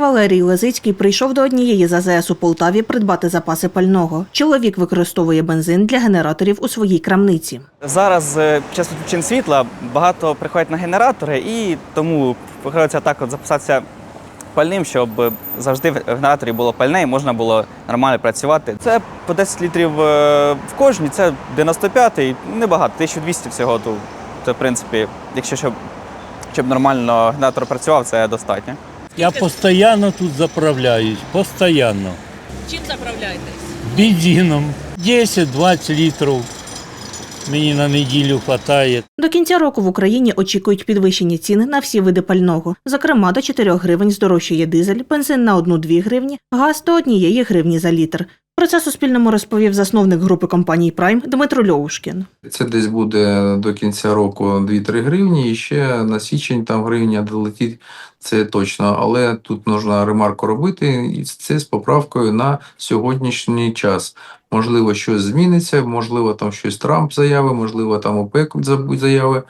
Валерій Лезицький прийшов до однієї з АЗС у Полтаві придбати запаси пального. Чоловік використовує бензин для генераторів у своїй крамниці. Зараз е, час відключень світла багато приходять на генератори, і тому приходиться так от записатися пальним, щоб завжди в генераторі було пальне і можна було нормально працювати. Це по 10 літрів е, в кожній, це 95-й, небагато, 1200 всього. То це, в принципі, якщо щоб, щоб нормально генератор працював, це достатньо. Я постійно тут заправляюсь, постійно. Чим заправляєтесь? Бензином 10-20 літрів мені на неділю вистачає. До кінця року в Україні очікують підвищення цін на всі види пального. Зокрема, до 4 гривень здорожчає дизель, бензин на 1-2 гривні, газ до 1 гривні за літр. Про це Суспільному розповів засновник групи компаній Прайм Дмитро Льовушкін. Це десь буде до кінця року 2-3 гривні, і ще на січень там гривня долетить, це точно. Але тут можна ремарку робити, і це з поправкою на сьогоднішній час. Можливо, щось зміниться, можливо, там щось Трамп заяви, можливо, там ОПЕК заяви,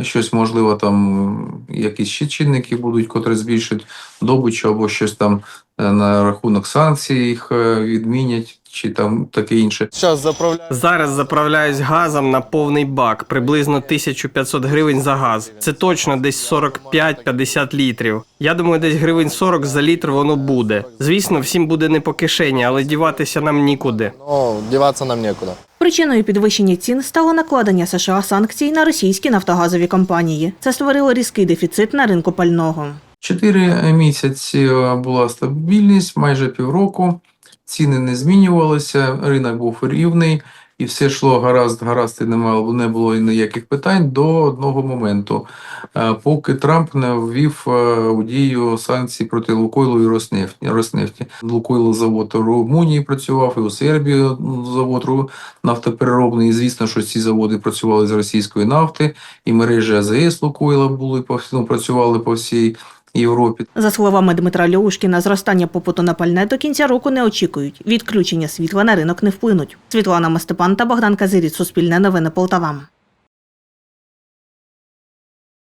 щось, можливо, там якісь ще чинники будуть, котрі збільшать добичу або щось там е, на рахунок санкцій їх е, відмінять, чи там таке інше. Зараз заправляю. Зараз заправляюсь газом на повний бак, приблизно 1500 гривень за газ. Це точно десь 45-50 літрів. Я думаю, десь гривень 40 за літр воно буде. Звісно, всім буде не по кишені, але діватися нам нікуди. Ну, деваться нам некуда. Причиною підвищення цін стало накладення США санкцій на російські нафтогазові компанії. Це створило різкий дефіцит на ринку пального. Чотири місяці була стабільність, майже півроку. Ціни не змінювалися, ринок був рівний, і все йшло гаразд, гаразд, і немає, не було ніяких питань до одного моменту, е, поки Трамп не ввів е, у дію санкції проти Лукойлу і Роснефті. Роснефті. Лукойл завод у Румунії працював, і у Сербії ну, завод нафтопереробний. І звісно, що ці заводи працювали з російської нафти, і мережі АЗС Лукойла були по всьому, працювали по всій Європі. За словами Дмитра Льовушкіна, зростання попиту на пальне до кінця року не очікують. Відключення світла на ринок не вплинуть. Світлана Мастепан та Богдан Казиріт Суспільне новини Полтава.